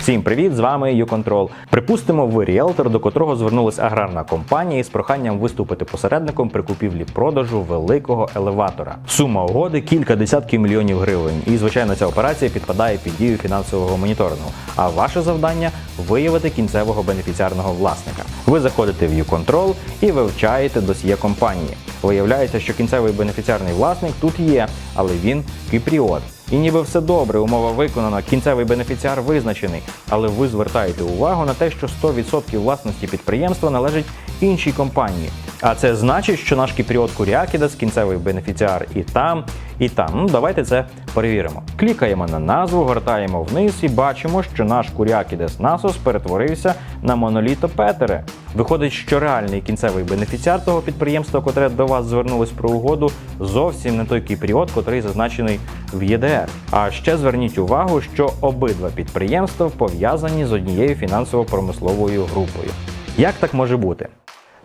Всім привіт! З вами YouControl. Припустимо, ви ріелтор, до котрого звернулась аграрна компанія із проханням виступити посередником при купівлі-продажу великого елеватора. Сума угоди кілька десятків мільйонів гривень. І звичайно, ця операція підпадає під дію фінансового моніторингу. А ваше завдання виявити кінцевого бенефіціарного власника. Ви заходите в YouControl і вивчаєте досьє компанії. Виявляється, що кінцевий бенефіціарний власник тут є, але він кіпріот. І ніби все добре, умова виконана, кінцевий бенефіціар визначений, але ви звертаєте увагу на те, що 100% власності підприємства належить іншій компанії. А це значить, що наш кіпріот Куріакідас, кінцевий бенефіціар і там, і там. Ну давайте це перевіримо. Клікаємо на назву, гортаємо вниз і бачимо, що наш Куріакідес Насос перетворився на моноліто Петере. Виходить, що реальний кінцевий бенефіціар того підприємства, котре до вас звернулось про угоду, зовсім не той кіпріот, котрий зазначений в ЄДР. А ще зверніть увагу, що обидва підприємства пов'язані з однією фінансово-промисловою групою. Як так може бути?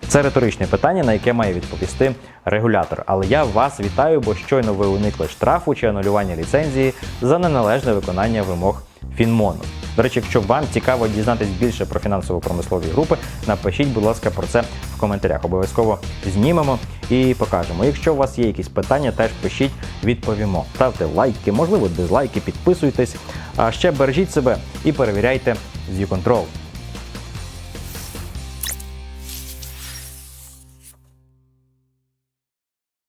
Це риторичне питання, на яке має відповісти регулятор. Але я вас вітаю, бо щойно ви уникли штрафу чи анулювання ліцензії за неналежне виконання вимог Фінмону. До речі, якщо вам цікаво дізнатись більше про фінансово-промислові групи, напишіть, будь ласка, про це в коментарях. Обов'язково знімемо і покажемо. Якщо у вас є якісь питання, теж пишіть, відповімо. Ставте лайки, можливо, дизлайки, підписуйтесь. А ще бережіть себе і перевіряйте з YouControl.